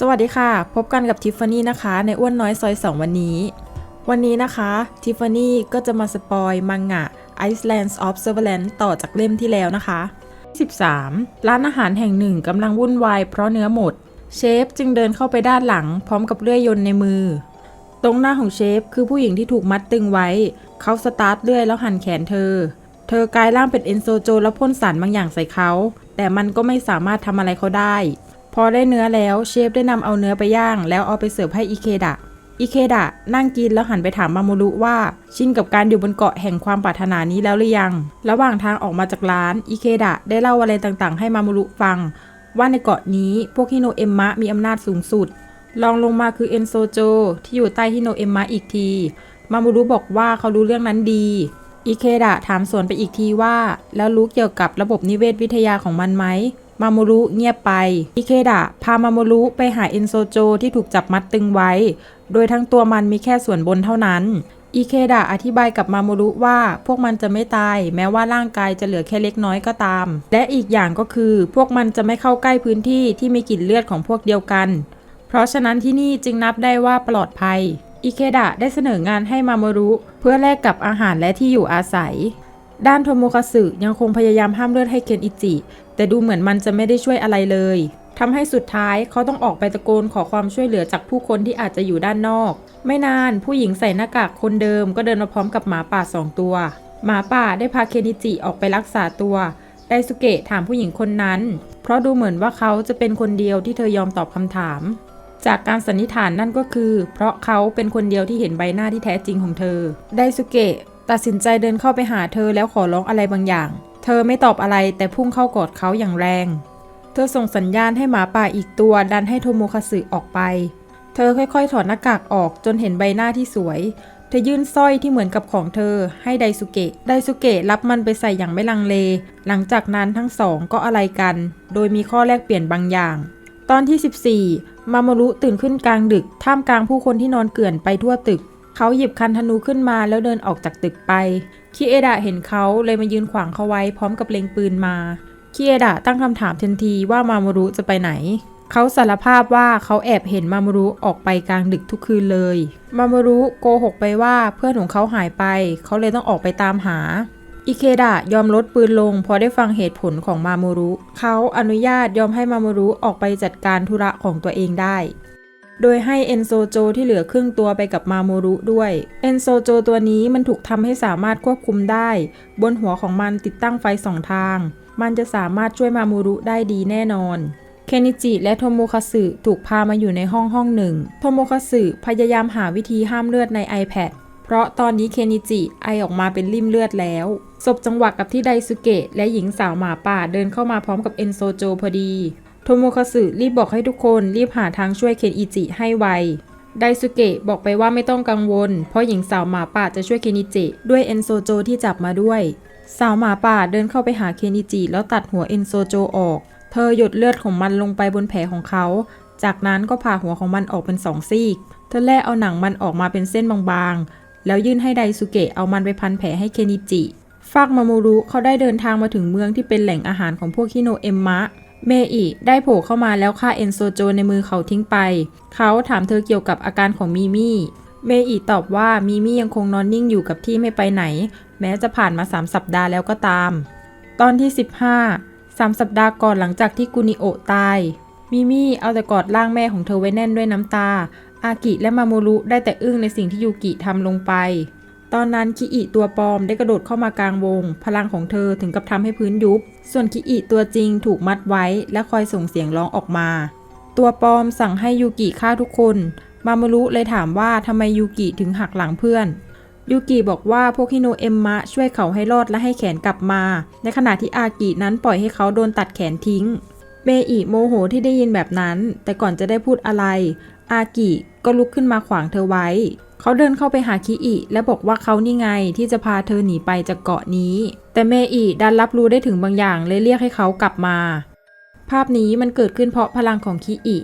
สวัสดีค่ะ พบกันกับทิฟฟานี่นะคะ ในอ้วนน้อยซอย 2 วันนี้ วันนี้นะคะทิฟฟานี่ก็จะมาสปอยมังงะ Icelands of Silverland ต่อจากเล่มที่แล้วนะคะ 13 ร้านอาหารแห่งหนึ่งกำลังวุ่นวายเพราะเนื้อหมด เชฟจึงเดินเข้าไปด้านหลังพร้อมกับเลื่อยยนต์ในมือ ตรงหน้าของเชฟคือผู้หญิงที่ถูกมัดตึงไว้ เขาสตาร์ทเลื่อยแล้วหั่นแขนเธอ เธอกลายร่างเป็นเอนโซโจแล้วพ่นสารบางอย่างใส่เขา แต่มันก็ไม่สามารถทำอะไรเขาได้ พอได้เนื้อแล้วเชฟได้นำเอาเนื้อไปย่าง แล้วเอาไปเสิร์ฟให้อิเคดะอิเคดะนั่งกินแล้วหันไปถามมาโมรุว่า ชินกับการอยู่บนเกาะแห่งความปรารถนานี้แล้วหรือยัง ระหว่างทางออกมาจากร้านอิเคดะได้เล่าอะไรต่างๆ ให้มาโมรุฟัง ว่าในเกาะนี้พวกฮิโนเอมมะมีอำนาจสูงสุดรองลงมาคือเอนโซโจ ที่อยู่ใต้ฮิโนเอมมะอีกที มาโมรุบอกว่าเขารู้เรื่องนั้นดีอิเคดะถามสวนไปอีกทีว่า แล้วรู้เกี่ยวกับระบบนิเวศวิทยาของมันไหม มาโมรุเงียบไป อิเคดะพามาโมรุไปหาเอนโซโจที่ถูกจับมัดตึงไว้ โดยทั้งตัวมันมีแค่ส่วนบนเท่านั้น อิเคดะอธิบายกับมาโมรุว่าพวกมันจะไม่ตาย แม้ว่าร่างกายจะเหลือแค่เล็กน้อยก็ตาม และอีกอย่างก็คือ พวกมันจะไม่เข้าใกล้พื้นที่ที่มีกลิ่นเลือดของพวกเดียวกัน เพราะฉะนั้นที่นี่จึงนับได้ว่าปลอดภัย อิเคดะได้เสนองานให้มาโมรุเพื่อแลกกับอาหารและที่อยู่อาศัย ด้านโทโมคาสึยังคงพยายามห้ามเลือดให้เคนอิจิ แต่ดูเหมือนมันจะไม่ได้ช่วยอะไรเลยทำให้สุดท้ายเขาต้องออกไปตะโกนขอความช่วยเหลือจากผู้คนที่อาจจะอยู่ด้านนอก ไม่นานผู้หญิงใส่หน้ากากคนเดิมก็เดินมาพร้อมกับหมาป่าสองตัว หมาป่าได้พาเคนอิจิออกไปรักษาตัวไดสุเกะถามผู้หญิงคนนั้น เพราะดูเหมือนว่าเขาจะเป็นคนเดียวที่เธอยอมตอบคำถาม จากการสันนิษฐานนั่นก็คือ เพราะเขาเป็นคนเดียวที่เห็นใบหน้าที่แท้จริงของเธอไดสุเกะ ตัดสินใจเดินเข้าไปหาเธอแล้วขอร้องอะไรบางอย่าง เธอไม่ตอบอะไรแต่พุ่งเข้ากอดเขาอย่างแรง เธอส่งสัญญาณให้หมาป่าอีกตัวดันให้โทโมคาสึออกไป เธอค่อยๆ ถอดหน้ากากออกจนเห็นใบหน้าที่สวย เธอยื่นสร้อยที่เหมือนกับของเธอให้ไดสุเกะ ไดสุเกะรับมันไปใส่อย่างไม่ลังเล หลังจากนั้นทั้งสองก็อะไรกัน โดยมีข้อแลกเปลี่ยนบางอย่าง ตอนที่ 14 มาโมรุตื่นขึ้นกลางดึกท่ามกลางผู้คนที่นอนเกลื่อนไปทั่วตึก เขาหยิบคันธนูขึ้นมาแล้วเดินออกจากตึกไป คิเอดะเห็นเขาเลยมายืนขวางเขาไว้พร้อมกับเล็งปืนมา คิเอดะตั้งคำถามทันทีว่ามาโมรุจะไปไหน เขาสารภาพว่าเขาแอบเห็นมาโมรุออกไปกลางดึกทุกคืนเลย มาโมรุโกหกไปว่าเพื่อนของเขาหายไป เขาเลยต้องออกไปตามหาอิเคดะยอมลดปืนลงพอได้ฟังเหตุผลของมาโมรุ เขาอนุญาตยอมให้มาโมรุออกไปจัดการธุระของตัวเองได้ โดยให้เอนโซโจที่เหลือครึ่งตัวไปกับมาโมรุด้วยเอนโซโจตัวนี้มันถูกทำให้สามารถควบคุมได้ บนหัวของมันติดตั้งไฟสองทาง มันจะสามารถช่วยมาโมรุได้ดีแน่นอนเคนิจิและโทโมคาสึถูกพามาอยู่ในห้องห้องหนึ่งโทโมคาสึพยายามหาวิธีห้ามเลือดใน iPad เพราะตอนนี้เคนิจิไอออกมาเป็นริ่มเลือดแล้วศพจังหวะกับที่ไดสุเกะและหญิงสาวหมาป่าเดินเข้ามาพร้อมกับเอนโซโจพอดี โทโมคาสึรีบบอกให้ทุกคนรีบหาทางช่วยเคนอิจิให้ไว ไดสุเกะบอกไปว่าไม่ต้องกังวล เพราะหญิงสาวหมาป่าจะช่วยเคนอิจิด้วยเอนโซโจที่จับมาด้วย สาวหมาป่าเดินเข้าไปหาเคนอิจิแล้วตัดหัวเอนโซโจออก เธอหยดเลือดของมันลงไปบนแผลของเขา จากนั้นก็ผ่าหัวของมันออกเป็นสองซีก เธอแล่เอาหนังมันออกมาเป็นเส้นบางๆ แล้วยื่นให้ไดสุเกะเอามันไปพันแผลให้เคนอิจิ ฟากมาโมรุเขาได้เดินทางมาถึงเมืองที่เป็นแหล่งอาหารของพวกฮิโนเอมมะ เมอิได้โผล่เข้ามาแล้วฆ่าเอนโซโจในมือเขาทิ้งไป เขาถามเธอเกี่ยวกับอาการของมีมี่เมอิตอบว่ามีมี่ยังคงนอนนิ่งอยู่กับที่ไม่ไปไหน แม้จะผ่านมา 3 สัปดาห์แล้วก็ตาม ตอนที่ 15 3 สัปดาห์ก่อนหลังจากที่กุนิโอตาย มิมี่เอาแต่กอดร่างแม่ของเธอไว้แน่นด้วยน้ำตา อากิและมาโมรุได้แต่อึ้งในสิ่งที่ยูกิทำลงไป ตอนนั้นคิอิตัวปลอมได้กระโดดเข้ามากลางวง พลังของเธอถึงกับทำให้พื้นยุบ ส่วนคิอิตัวจริงถูกมัดไว้และคอยส่งเสียงร้องออกมา ตัวปลอมสั่งให้ยูกิฆ่าทุกคน มาโมรุเลยถามว่าทำไมยูกิถึงหักหลังเพื่อนยูกิบอกว่าพวกฮิโนเอมมะช่วยเขาให้รอดและให้แขนกลับมา ในขณะที่อากินั้นปล่อยให้เขาโดนตัดแขนทิ้ง เมอิโมโหที่ได้ยินแบบนั้น แต่ก่อนจะได้พูดอะไร อากิก็ลุกขึ้นมาขวางเธอไว้ เขาเดินเข้าไปหาคิอิและบอกว่าเขานี่ไงที่จะพาเธอหนีไปจากเกาะนี้ แต่เมอิดันรับรู้ได้ถึงบางอย่างเลยเรียกให้เขากลับมา ภาพนี้มันเกิดขึ้นเพราะพลังของคิอิ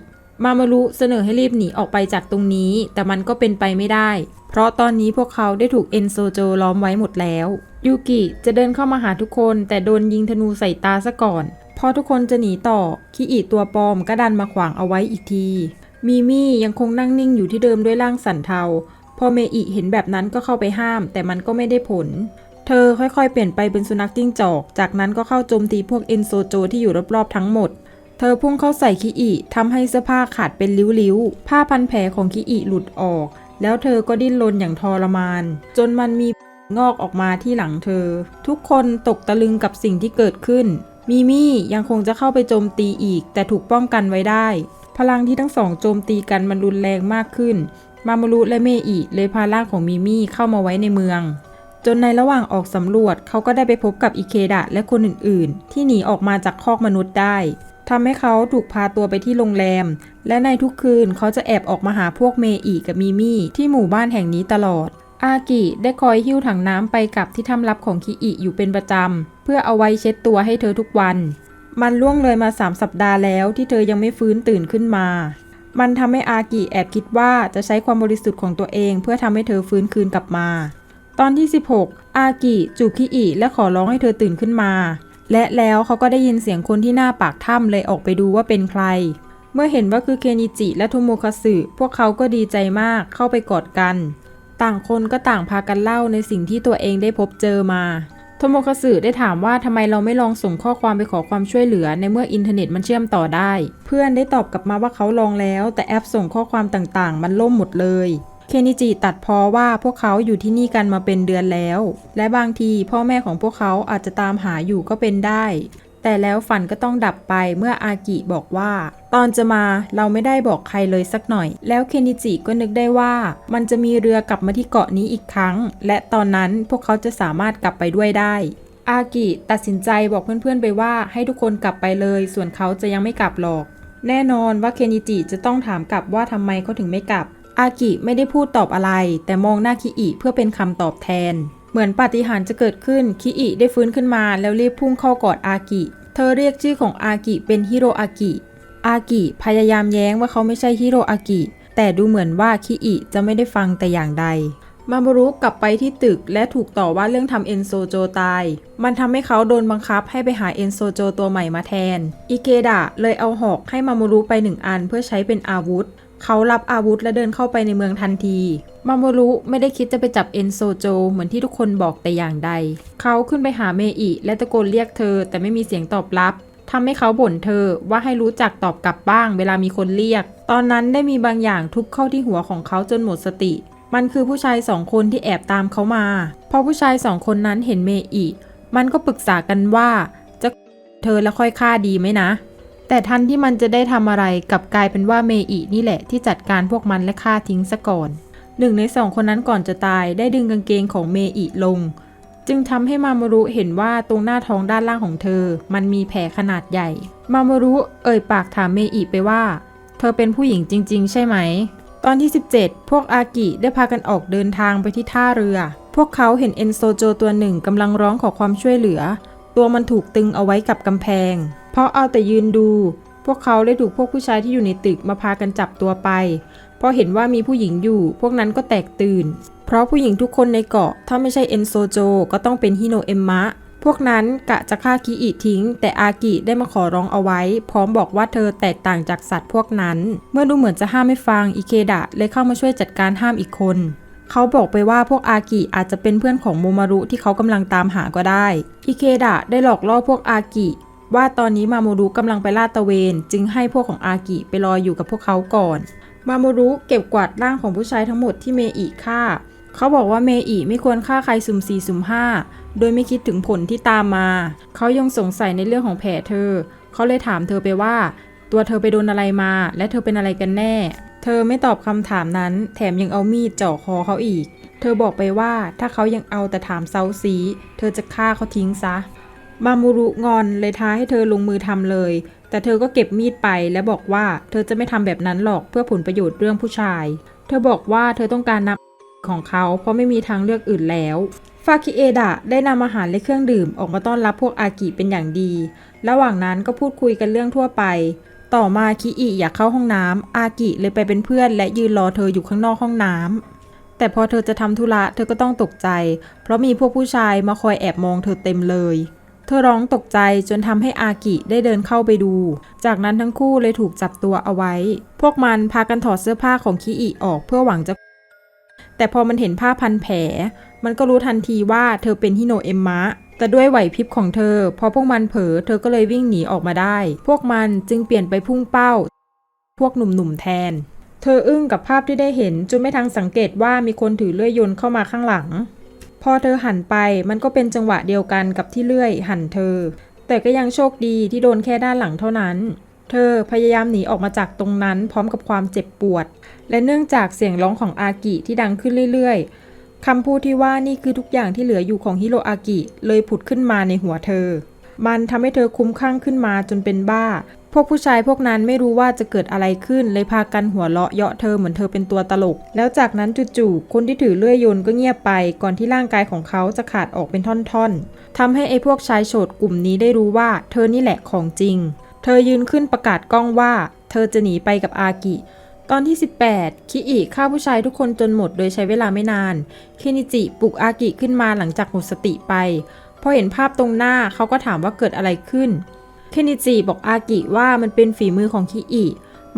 มามารุเสนอให้รีบหนีออกไปจากตรงนี้ แต่มันก็เป็นไปไม่ได้ เพราะตอนนี้พวกเขาได้ถูกเอนโซโจล้อมไว้หมดแล้ว ยูกิจะเดินเข้ามาหาทุกคน แต่โดนยิงธนูใส่ตาซะก่อน พอทุกคนจะหนีต่อ คิอิตัวปลอมก็ดันมาขวางเอาไว้อีกที มีมี่ยังคงนั่งนิ่งอยู่ที่เดิมด้วยร่างสันเทา อเมอิเห็นแบบนั้นก็เข้าไปห้าม แต่มันก็ไม่ได้ผล เธอค่อยๆ เปลี่ยนไปเป็นสุนัขจิ้งจอก จากนั้นก็เข้าโจมตีพวกเอนโซโจที่อยู่รอบๆทั้งหมด เธอพุ่งเข้าใส่คิอิทำให้เสื้อผ้าขาดเป็นริ้วๆ ผ้าพันแผลของคิอิหลุดออก แล้วเธอก็ดิ้นรนอย่างทรมาน จนมันมีงอกออกมาที่หลังเธอ ทุกคนตกตะลึงกับสิ่งที่เกิดขึ้นมีมี่ยังคงจะเข้าไปโจมตีอีก แต่ถูกป้องกันไว้ได้ พลังที่ทั้งสองโจมตีกันมันรุนแรงมากขึ้น มามารุและเมอิเลยพาร่างของมิมี่เข้ามาไว้ในเมือง จนในระหว่างออกสำรวจเขาก็ได้ไปพบกับอิเคดะและคนอื่นๆ ที่หนีออกมาจากคอกมนุษย์ได้ทำให้เขาถูกพาตัวไปที่โรงแรม และในทุกคืนเขาจะแอบออกมาหาพวกเมอิกับมิมี่ที่หมู่บ้านแห่งนี้ตลอด อากิได้คอยหิ้วถังน้ำไปกับที่ถ้ำลับของคิอิอยู่เป็นประจำเพื่อเอาไว้เช็ดตัวให้เธอทุกวัน มันล่วงเลยมา3สัปดาห์แล้วที่เธอยังไม่ฟื้นตื่นขึ้นมา มันทำให้อากิแอบคิดว่าจะใช้ความบริสุทธิ์ของตัวเอง เพื่อทำให้เธอฟื้นคืนกลับมา ตอนที่ 16 อากิจูบคิอิและขอร้องให้เธอตื่นขึ้นมา และแล้วเขาก็ได้ยินเสียงคนที่หน้าปากถ้ำเลยออกไปดูว่าเป็นใคร เมื่อเห็นว่าคือเคนิจิและโทโมคสึพวกเขาก็ดีใจมากเข้าไปกอดกัน ต่างคนก็ต่างพากันเล่าในสิ่งที่ตัวเองได้พบเจอมา โทโมคาสึได้ถามว่าทำไมเราไม่ลองส่งข้อความไปขอความช่วยเหลือในเมื่ออินเทอร์เน็ตมันเชื่อมต่อได้ เพื่อนได้ตอบกลับมาว่าเขาลองแล้ว แต่แอปส่งข้อความต่างๆ มันล่มหมดเลยเคนิจิตัดพอว่าพวกเขาอยู่ที่นี่กันมาเป็นเดือนแล้ว และบางทีพ่อแม่ของพวกเขาอาจจะตามหาอยู่ก็เป็นได้ แต่แล้วฝันก็ต้องดับไปเมื่ออากิบอกว่า ตอนจะมาเราไม่ได้บอกใครเลยสักหน่อย แล้วเคนิจิก็นึกได้ว่ามันจะมีเรือกลับมาที่เกาะนี้อีกครั้ง และตอนนั้นพวกเขาจะสามารถกลับไปด้วยได้ อากิตัดสินใจบอกเพื่อนๆไปว่าให้ทุกคนกลับไปเลย ส่วนเขาจะยังไม่กลับหรอก แน่นอนว่าเคนิจิจะต้องถามกลับว่าทำไมเขาถึงไม่กลับ อากิไม่ได้พูดตอบอะไร แต่มองหน้าคิอิเพื่อเป็นคำตอบแทน เหมือนปาฏิหาริย์จะเกิดขึ้น คิอิได้ฟื้นขึ้นมาแล้วรีบพุ่งเข้ากอดอากิ เธอเรียกชื่อของอากิเป็นฮิโรอากิ อากิพยายามแย้งว่าเขาไม่ใช่ฮิโรอากิ แต่ดูเหมือนว่าคิอิจะไม่ได้ฟังแต่อย่างใด มามารุกลับไปที่ตึกและถูกต่อว่าเรื่องทำเอนโซโจตาย มันทำให้เขาโดนบังคับให้ไปหาเอนโซโจตัวใหม่มาแทน อิเกดะเลยเอาหอกให้มามารุไปหนึ่งอันเพื่อใช้เป็นอาวุธ เขารับอาวุธและเดินเข้าไปในเมืองทันทีมาโมรุไม่ได้คิดจะไปจับเอนโซโจ เหมือนที่ทุกคนบอกแต่อย่างใด เขาขึ้นไปหาเมอิและตะโกนเรียกเธอ แต่ไม่มีเสียงตอบรับทำให้เขาบ่นเธอว่าให้รู้จักตอบกลับบ้าง เวลามีคนเรียก ตอนนั้นได้มีบางอย่างทุบเข้าที่หัวของเขาจนหมดสติ มันคือผู้ชายสองคนที่แอบตามเขามา พอผู้ชายสองคนนั้นเห็นเมอิมันก็ปรึกษากันว่า จะเธอแล้วค่อยฆ่าดีไหมนะ แต่ทันที่มันจะได้ทำอะไรกับกลายเป็นว่าเมอินี่แหละที่จัดการพวกมันและฆ่าทิ้งซะก่อนหนึ่งในสองคนนั้นก่อนจะตายได้ดึงกางเกงของเมอิลง จึงทำให้มามารุเห็นว่าตรงหน้าท้องด้านล่างของเธอ มันมีแผลขนาดใหญ่ มามารุเอ่ยปากถามเมอิไปว่า เธอเป็นผู้หญิงจริง ๆ ใช่ไหม ตอนที่ 17 พวกอากิได้พากันออกเดินทางไปที่ท่าเรือ พวกเขาเห็นเอนโซโจตัวหนึ่งกำลังร้องขอความช่วยเหลือ ตัวมันถูกตึงเอาไว้กับกำแพง เพราะเอาแต่ยืนดู พวกเขาได้ถูกพวกผู้ชายที่อยู่ในตึกมาพากันจับตัวไป พอเห็นว่ามีผู้หญิงอยู่ พวกนั้นก็แตกตื่น เพราะผู้หญิงทุกคนในเกาะ ถ้าไม่ใช่เอนโซโจ ก็ต้องเป็นฮิโนเอมมะ พวกนั้นกะจะฆ่าคิอิทิ้ง แต่อากิได้มาขอร้องเอาไว้ พร้อมบอกว่าเธอแตกต่างจากสัตว์พวกนั้น เมื่อดูเหมือนจะห้ามไม่ฟังอิเคดะเลยเข้ามาช่วยจัดการห้ามอีกคน เขาบอกไปว่าพวกอากิอาจจะเป็นเพื่อนของโมมารุที่เขากำลังตามหาก็ได้ อิเคดะได้หลอกล่อพวกอากิว่าตอนนี้มาโมรุกำลังไปลาดตะเวน จึงให้พวกของอากิไปรออยู่กับพวกเขาก่อน มาโมรุเก็บกวาดร่างของผู้ชายทั้งหมดที่เมอิฆ่า เขาบอกว่าเมอิไม่ควรฆ่าใครสุ่มสี่สุ่มห้าโดยไม่คิดถึงผลที่ตามมา เขายังสงสัยในเรื่องของแผลเธอ เขาเลยถามเธอไปว่า ตัวเธอไปโดนอะไรมา และเธอเป็นอะไรกันแน่ เธอไม่ตอบคำถามนั้น แถมยังเอามีดเจ่อคอเขาอีก เธอบอกไปว่าถ้าเขายังเอาแต่ถามเซาซี เธอจะฆ่าเขาทิ้งซะ มามูรุงอนเลยท้าให้เธอลงมือทำเลย แต่เธอก็เก็บมีดไปและบอกว่าเธอจะไม่ทำแบบนั้นหรอกเพื่อผลประโยชน์เรื่องผู้ชาย เธอบอกว่าเธอต้องการนับของเขาเพราะไม่มีทางเลือกอื่นแล้วฟาคิเอดะได้นำอาหารและเครื่องดื่มออกมาต้อนรับพวกอากิเป็นอย่างดี ระหว่างนั้นก็พูดคุยกันเรื่องทั่วไป ต่อมาคิอิอยากเข้าห้องน้ำอากิเลยไปเป็นเพื่อน และยืนรอเธออยู่ข้างนอกห้องน้ำแต่พอเธอจะทำธุระเธอก็ต้องตกใจ เพราะมีพวกผู้ชายมาคอยแอบมองเธอเต็มเลย เธอร้องตกใจจนทำให้อากิได้เดินเข้าไปดู จากนั้นทั้งคู่เลยถูกจับตัวเอาไว้ พวกมันพากันถอดเสื้อผ้าของคิอิออกเพื่อหวังจะ แต่พอมันเห็นผ้าพันแผล มันก็รู้ทันทีว่าเธอเป็นฮิโนเอมมะ แต่ด้วยไหวพริบของเธอ พอพวกมันเผลอเธอก็เลยวิ่งหนีออกมาได้ พวกมันจึงเปลี่ยนไปพุ่งเป้า พวกหนุ่มๆแทน เธออึ้งกับภาพที่ได้เห็นจนไม่ทันสังเกตว่ามีคนถือเลื่อยยนต์เข้ามาข้างหลัง พอเธอหันไปมันก็เป็นจังหวะเดียวกันกับที่เลื่อยหันเธอ แต่ก็ยังโชคดีที่โดนแค่ด้านหลังเท่านั้นเธอพยายามหนีออกมาจากตรงนั้นพร้อมกับความเจ็บปวด และเนื่องจากเสียงร้องของอากิที่ดังขึ้นเรื่อยๆ คำพูดที่ว่านี่คือทุกอย่างที่เหลืออยู่ของฮิโรอากิ เลยผุดขึ้นมาในหัวเธอ มันทำให้เธอคุ้มข้างขึ้นมาจนเป็นบ้า พวกผู้ชายพวกนั้นไม่รู้ว่าจะเกิดอะไรขึ้น เลยพากันหัวเราะเยาะเธอเหมือนเธอเป็นตัวตลก แล้วจากนั้นจู่ๆ คนที่ถือเลื่อยยนต์ก็เงียบไป ก่อนที่ร่างกายของเขาจะขาดออกเป็นท่อนๆ ทำให้ไอ้พวกชายโฉดกลุ่มนี้ได้รู้ว่า เธอนี่แหละของจริง เธอยืนขึ้นประกาศกล้องว่า เธอจะหนีไปกับอากิ ตอนที่ 18 คิอิฆ่าผู้ชายทุกคนจนหมดโดยใช้เวลาไม่นาน เคนิจิปลุกอากิขึ้นมาหลังจากหมดสติไปพอเห็นภาพตรงหน้าเขาก็ถามว่าเกิดอะไรขึ้น เคนิจิบอกอากิว่ามันเป็นฝีมือของคิอิ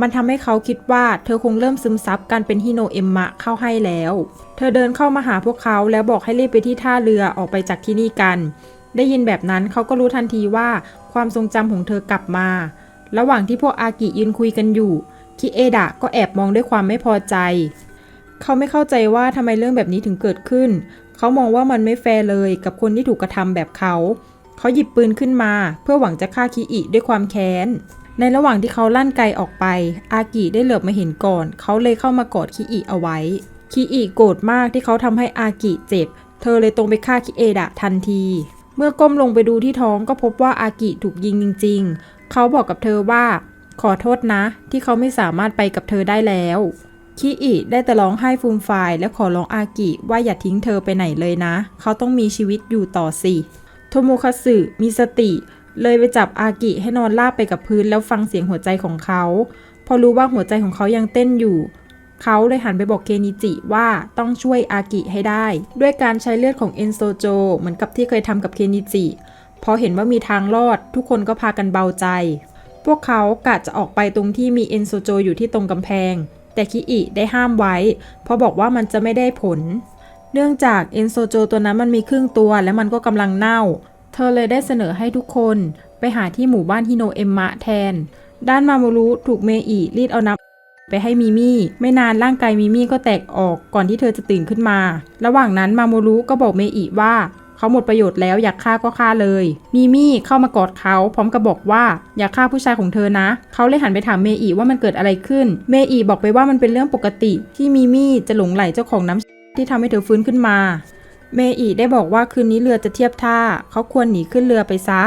มันทำให้เขาคิดว่าเธอคงเริ่มซึมซับการเป็นฮิโนเอมมะเข้าให้แล้ว เธอเดินเข้ามาหาพวกเขาแล้วบอกให้รีบไปที่ท่าเรือออกไปจากที่นี่กัน ได้ยินแบบนั้นเขาก็รู้ทันทีว่าความทรงจำของเธอกลับมา ระหว่างที่พวกอากิยืนคุยกันอยู่ คิเอดะก็แอบมองด้วยความไม่พอใจ เขาไม่เข้าใจว่าทำไมเรื่องแบบนี้ถึงเกิดขึ้น เขามองว่ามันไม่แฟร์เลยกับคนที่ถูกกระทำแบบเขา เขาหยิบปืนขึ้นมา เพื่อหวังจะฆ่าคิอิด้วยความแค้น ในระหว่างที่เขาลั่นไกออกไป อากิได้เหลือบมาเห็นก่อน เขาเลยเข้ามากอดคิอิเอาไว้ คิอิโกรธมากที่เขาทำให้อากิเจ็บ เธอเลยตรงไปฆ่าคิเอดะทันที เมื่อก้มลงไปดูที่ท้องก็พบว่าอากิถูกยิงจริง ๆ เขาบอกกับเธอว่า ขอโทษนะ ที่เขาไม่สามารถไปกับเธอได้แล้วคิอิได้แต่ร้องไห้ฟูมฟายและขอร้องอากิว่าอย่าทิ้งเธอไปไหนเลยนะ เขาต้องมีชีวิตอยู่ต่อสิโทโมคาสึมีสติ เลยไปจับอากิให้นอนราบไปกับพื้นแล้วฟังเสียงหัวใจของเขา พอรู้ว่าหัวใจของเขายังเต้นอยู่เขาเลยหันไปบอกเคนิจิว่าต้องช่วยอากิให้ได้ ด้วยการใช้เลือดของเอนโซโจเหมือนกับที่เคยทำกับเคนิจิพอเห็นว่ามีทางรอด ทุกคนก็พากันเบาใจ พวกเขากะจะออกไปตรงที่มีเอนโซโจอยู่ที่ตรงกำแพง แต่คิอิได้ห้ามไว้ เพราะบอกว่ามันจะไม่ได้ผล เนื่องจากเอนโซโจตัวนั้นมันมีครึ่งตัวและมันก็กำลังเน่า เธอเลยได้เสนอให้ทุกคนไปหาที่หมู่บ้านฮิโนเอมมะแทน ด้านมาโมรุถูกเมอิรีดเอาน้ำไปให้มิมี่ ไม่นานร่างกายมิมี่ก็แตกออกก่อนที่เธอจะตื่นขึ้นมา ระหว่างนั้นมาโมรุก็บอกเมอิว่า เขาหมดประโยชน์แล้วอยากฆ่าก็ฆ่าเลยมิมี่เข้ามากอดเขาพร้อมกับบอกว่าอยากฆ่าผู้ชายของเธอนะ เขาเลยหันไปถามเมอิว่ามันเกิดอะไรขึ้น เมอิบอกไปว่ามันเป็นเรื่องปกติ ที่มิมี่จะหลงไหลเจ้าของน้ำที่ทำให้เธอฟื้นขึ้นมา เมอิได้บอกว่าคืนนี้เรือจะเทียบท่า เขาควรหนีขึ้นเรือไปซะ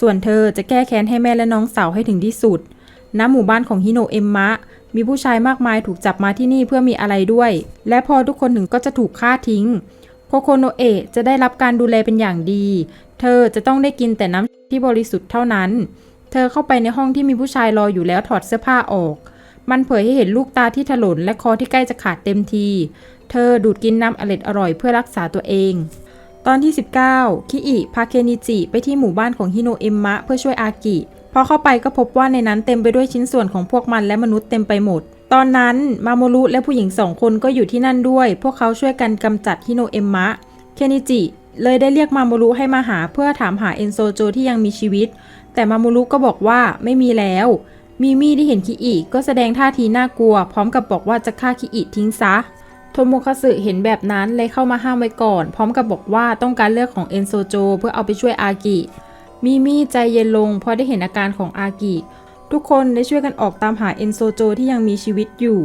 ส่วนเธอจะแก้แค้นให้แม่และน้องสาวให้ถึงที่สุด ณ หมู่บ้านของฮิโนเอมมะมีผู้ชายมากมายถูกจับมาที่นี่เพื่อมีอะไรด้วย และพอทุกคนถึงก็จะถูกฆ่าทิ้ง โคโคโนเอะจะได้รับการดูแลเป็นอย่างดี เธอจะต้องได้กินแต่น้ำที่บริสุทธิ์เท่านั้น เธอเข้าไปในห้องที่มีผู้ชายรออยู่แล้วถอดเสื้อผ้าออก มันเผยให้เห็นลูกตาที่ถลนและคอที่ใกล้จะขาดเต็มที เธอดูดกินน้ำอร่อยอร่อยเพื่อรักษาตัวเอง ตอนที่ 19 คิอิพาเคนิจิไปที่หมู่บ้านของฮิโนเอมมะเพื่อช่วยอากิ อเข้าไปก็พบว่าในนั้นเต็มไปด้วยชิ้นส่วนของพวกมันและมนุษย์เต็มไปหมด ตอนนั้นมาโมรุและผู้หญิงสองคนก็อยู่ที่นั่นด้วย พวกเขาช่วยกันกำจัดฮิโนเอมมะ เคนิจิ เลยได้เรียกมาโมรุให้มาหาเพื่อถามหาเอนโซโจที่ยังมีชีวิต แต่มาโมรุก็บอกว่าไม่มีแล้ว มิมี่ที่เห็นคิอิก็แสดงท่าทีน่ากลัว พร้อมกับบอกว่าจะฆ่าคิอิทิ้งซะโทโมคาสึเห็นแบบนั้นเลยเข้ามาห้ามไว้ก่อน พร้อมกับบอกว่าต้องการเลือดของเอนโซโจเพื่อเอาไปช่วยอากิ มีมี่ใจเย็นลงเพราะได้เห็นอาการของอากิ ทุกคนได้ช่วยกันออกตามหาเอนโซโจที่ยังมีชีวิตอยู่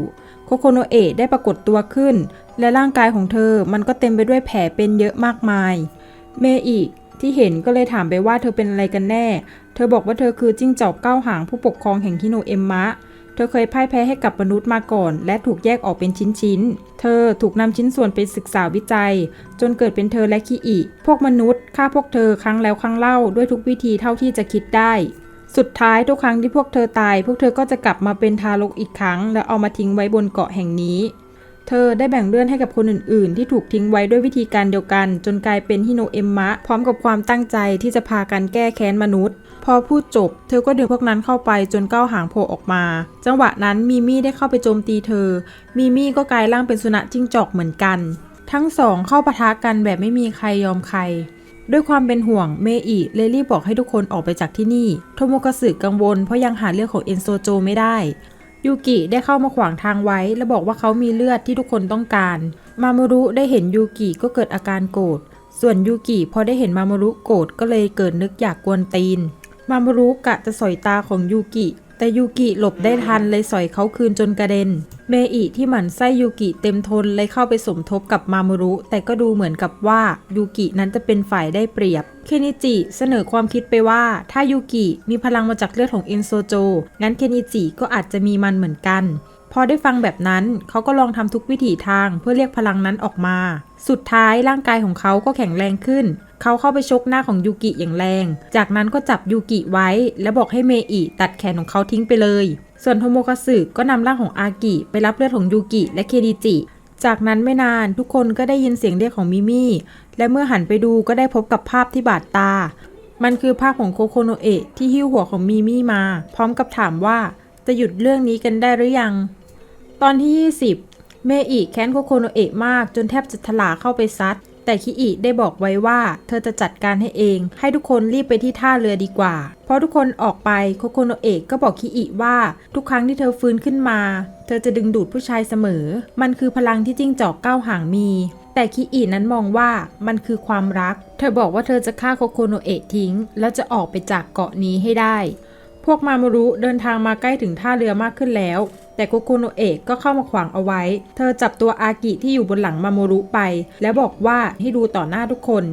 โคโคโนเอะได้ปรากฏตัวขึ้น และร่างกายของเธอมันก็เต็มไปด้วยแผลเป็นเยอะมากมาย เมอิที่เห็นก็เลยถามไปว่าเธอเป็นอะไรกันแน่ เธอบอกว่าเธอคือจิ้งจอกเก้าหางผู้ปกครองแห่งฮิโนเอมมะ ธอเคยพ่ายแพ้ให้กับมนุษย์มาก่อน และถูกแยกออกเป็นชิ้นๆ เธอถูกนำชิ้นส่วนไปศึกษาวิจัย จนเกิดเป็นเธอและคิอิพวกมนุษย์ฆ่าพวกเธอครั้งแล้วครั้งเล่าด้วยทุกวิธีเท่าที่จะคิดได้ สุดท้ายทุกครั้งที่พวกเธอตาย พวกเธอก็จะกลับมาเป็นทารกอีกครั้ง แล้วเอามาทิ้งไว้บนเกาะแห่งนี้ เธอได้แบ่งเลื่อนให้กับคนอื่นๆ ที่ถูกทิ้งไว้ด้วยวิธีการเดียวกัน จนกลายเป็นฮิโนเอมมะ พร้อมกับความตั้งใจที่จะพากันแก้แค้นมนุษย์ พอพูดจบ เธอก็ดึงพวกนั้นเข้าไปจนก้าวหางโผล่ออกมา จังหวะนั้นมีมี่ได้เข้าไปโจมตีเธอ มีมี่ก็กลายร่างเป็นสุนัขจิ้งจอกเหมือนกัน ทั้งสองเข้าปะทะกันแบบไม่มีใครยอมใคร ด้วยความเป็นห่วงเมอิเลยรีบบอกให้ทุกคนออกไปจากที่นี่ โทโมกสึกังวลเพราะยังหาเรื่องของเอนโซโจไม่ได้ ยูกิได้เข้ามาขวางทางไว้ และบอกว่าเขามีเลือดที่ทุกคนต้องการ มาโมรุได้เห็นยูกิก็เกิดอาการโกรธ ส่วนยูกิพอได้เห็นมาโมรุโกรธก็เลยเกิดนึกอยากกวนตีน มามารุกะจะสอยตาของยูกิ แต่ยูกิหลบได้ทันเลยสอยเขาคืนจนกระเด็น เมอิที่หมั่นไส้ยูกิเต็มทนเลยเข้าไปสมทบกับมามารุ แต่ก็ดูเหมือนกับว่ายูกินั้นจะเป็นฝ่ายได้เปรียบ เคนิจิเสนอความคิดไปว่า ถ้ายูกิมีพลังมาจากเลือดของเอนโซโจ งั้นเคนิจิก็อาจจะมีมันเหมือนกัน พอได้ฟังแบบนั้นเขาก็ลองทำทุกวิถีทางเพื่อเรียกพลังนั้นออกมา สุดท้ายร่างกายของเขาก็แข็งแรงขึ้น เขาเข้าไปชกหน้าของยูกิอย่างแรง จากนั้นก็จับยูกิไว้ และบอกให้เมอิตัดแขนของเขาทิ้งไปเลย ส่วนโทโมคาสึก็นำร่างของอากิไปรับเลือดของยูกิและเคดิจิ จากนั้นไม่นานทุกคนก็ได้ยินเสียงเรียกของมิมี่และเมื่อหันไปดูก็ได้พบกับภาพที่บาดตา มันคือภาพของโคโคโนเอะที่หิ้วหัวของมิมี่มา พร้อมกับถามว่าจะหยุดเรื่องนี้กันได้หรือยัง ตอนที่ 20 เมอิแค้นโคโคโนเอะมากจนแทบจะถลาเข้าไปซัด แต่คิอิได้บอกไว้ว่า เธอจะจัดการให้เอง ให้ทุกคนรีบไปที่ท่าเรือดีกว่า เพราะทุกคนออกไปโคโคโนเอะก็บอกคิอิว่าทุกครั้งที่เธอฟื้นขึ้นมา เธอจะดึงดูดผู้ชายเสมอ มันคือพลังที่จิ้งจอกก้าวหางมี แต่คิอินั้นมองว่ามันคือความรัก เธอบอกว่าเธอจะฆ่าโคโคโนเอะทิ้ง แล้วจะออกไปจากเกาะนี้ให้ได้ พวกมาโมรุเดินทางมาใกล้ถึงท่าเรือมากขึ้นแล้ว แต่โกโกโนเอะก็เข้ามาขวางเอาไว้ เธอจับตัวอากิที่อยู่บนหลังมาโมรุไป แล้วบอกว่าให้ดูต่อหน้าทุกคน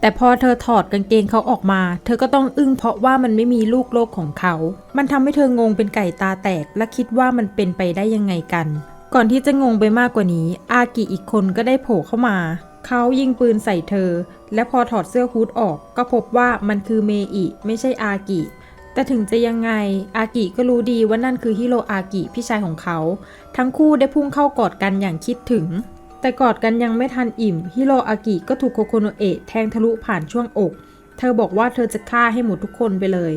แต่พอเธอถอดกางเกงเขาออกมา เธอก็ต้องอึ้งเพราะว่ามันไม่มีลูกโลกของเขา มันทำให้เธองงเป็นไก่ตาแตก และคิดว่ามันเป็นไปได้ยังไงกัน ก่อนที่จะงงไปมากกว่านี้ อากิอีกคนก็ได้โผล่เข้ามาเขายิงปืนใส่เธอ และพอถอดเสื้อฮูดออก ก็พบว่ามันคือเมอิไม่ใช่อากิ แต่ถึงจะยังไงอากิก็รู้ดีว่านั่นคือฮิโรอากิพี่ชายของเขา ทั้งคู่ได้พุ่งเข้ากอดกันอย่างคิดถึง แต่กอดกันยังไม่ทันอิ่มฮิโรอากิก็ถูกโคโคโนเอะแทงทะลุผ่านช่วงอก เธอบอกว่าเธอจะฆ่าให้หมดทุกคนไปเลย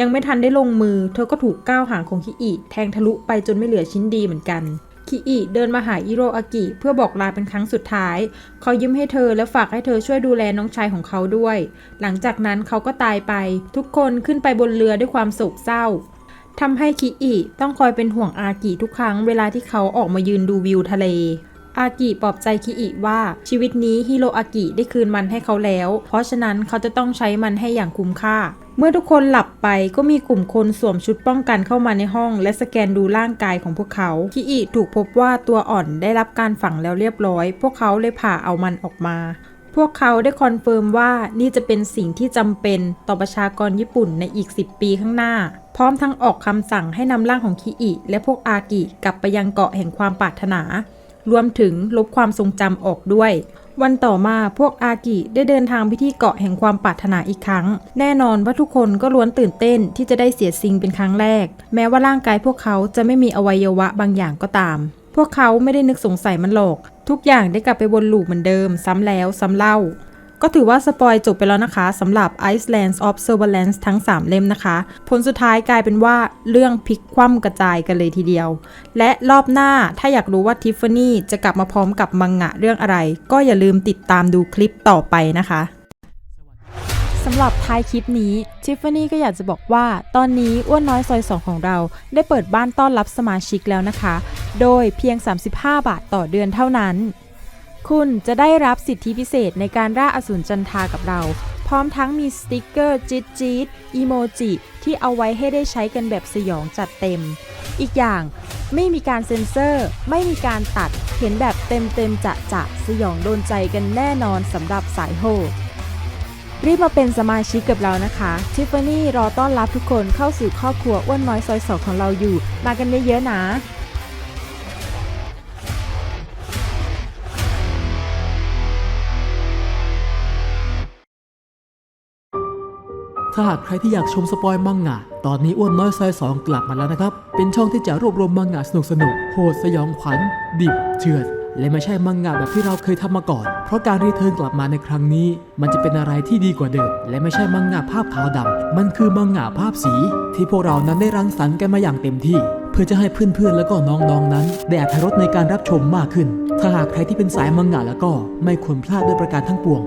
ยังไม่ทันได้ลงมือ เธอก็ถูกก้าวหางของคิอิแทงทะลุไปจนไม่เหลือชิ้นดีเหมือนกัน คิอิเดินมาหาอิโรอากิ เพื่อบอกลาเป็นครั้งสุดท้าย เขายิ้มให้เธอและฝากให้เธอช่วยดูแลน้องชายของเขาด้วย หลังจากนั้นเขาก็ตายไป ทุกคนขึ้นไปบนเรือด้วยความโศกเศร้าทำให้คิอิต้องคอยเป็นห่วงอากิทุกครั้งเวลาที่เขาออกมายืนดูวิวทะเล อากิปลอบใจคิอิว่าชีวิตนี้ฮิโรอากิได้คืนมันให้เขาแล้ว เพราะฉะนั้นเขาจะต้องใช้มันให้อย่างคุ้มค่า เมื่อทุกคนหลับไปก็มีกลุ่มคนสวมชุดป้องกันเข้ามาในห้อง และสแกนดูร่างกายของพวกเขาคิอิถูกพบว่าตัวอ่อนได้รับการฝังแล้วเรียบร้อย พวกเขาเลยผ่าเอามันออกมา พวกเขาได้คอนเฟิร์มว่านี่จะเป็นสิ่งที่จำเป็นต่อประชากรญี่ปุ่นในอีก 10 ปีข้างหน้า พร้อมทั้งออกคำสั่งให้นำร่างของคิอิและพวกอากิกลับไปยังเกาะแห่งความปรารถนา รวมถึงลบความทรงจำออกด้วย วันต่อมาพวกอากิได้เดินทางไปที่เกาะแห่งความปรารถนาอีกครั้ง แน่นอนว่าทุกคนก็ล้วนตื่นเต้นที่จะได้เสียซิงเป็นครั้งแรก แม้ว่าร่างกายพวกเขาจะไม่มีอวัยวะบางอย่างก็ตาม พวกเขาไม่ได้นึกสงสัยมันหรอก ทุกอย่างได้กลับไปวนลูปเหมือนเดิม ซ้ำแล้วซ้ำเล่า ก็ถือว่าสปอยจบไปแล้วนะคะสำหรับ Icelands of Surveillance ทั้ง 3 เล่มนะคะ ผลสุดท้ายกลายเป็นว่าเรื่องพลิกคว่ำกระจายกันเลยทีเดียว และรอบหน้าถ้าอยากรู้ว่าทิฟฟานี่จะกลับมาพร้อมกับมังงะเรื่องอะไร ก็อย่าลืมติดตามดูคลิปต่อไปนะคะสำหรับท้ายคลิปนี้ทิฟฟานี่ก็อยากจะบอกว่า ตอนนี้อ้วนน้อยซอย 2 ของเรา ได้เปิดบ้านต้อนรับสมาชิกแล้วนะคะ โดยเพียง 35 บาทต่อเดือนเท่านั้น คุณจะได้รับสิทธิพิเศษในการร่าอสูรจันทากับเรา พร้อมทั้งมีสติกเกอร์จี๊ดจี๊ดอีโมจิ ที่เอาไว้ให้ได้ใช้กันแบบสยองจัดเต็ม อีกอย่างไม่มีการเซ็นเซอร์ ไม่มีการตัดเห็นแบบเต็มเต็มจะจะสยองโดนใจกันแน่นอนสำหรับสายโหดรีบมาเป็นสมาชิกกับเรานะคะทิฟฟานี่รอต้อนรับทุกคนเข้าสู่ครอบครัวอ้วนน้อยซอยสองของเราอยู่ มากันเยอะๆนะ ถ้าหากใครที่อยากชมสปอยมังงะ ตอนนี้อ้วนน้อยซอยสองกลับมาแล้วนะครับ เป็นช่องที่จะรวบรวมมังงะสนุกสนุกโหดสยองขวัญ ดิบเถื่อนและไม่ใช่มังงะแบบที่เราเคยทำมาก่อน เพราะการรีเทิร์นกลับมาในครั้งนี้ มันจะเป็นอะไรที่ดีกว่าเดิม และไม่ใช่มังงะภาพขาวดำมันคือมังงะภาพสี ที่พวกเรานั้นได้รังสรรค์กันมาอย่างเต็มที่ เพื่อจะให้เพื่อนๆ แล้วก็น้องๆนั้น ได้อรรถรสในการรับชมมากขึ้น ถ้าหากใครที่เป็นสายมังงะแล้วก็ไม่ควรพลาดด้วยประการทั้งปวง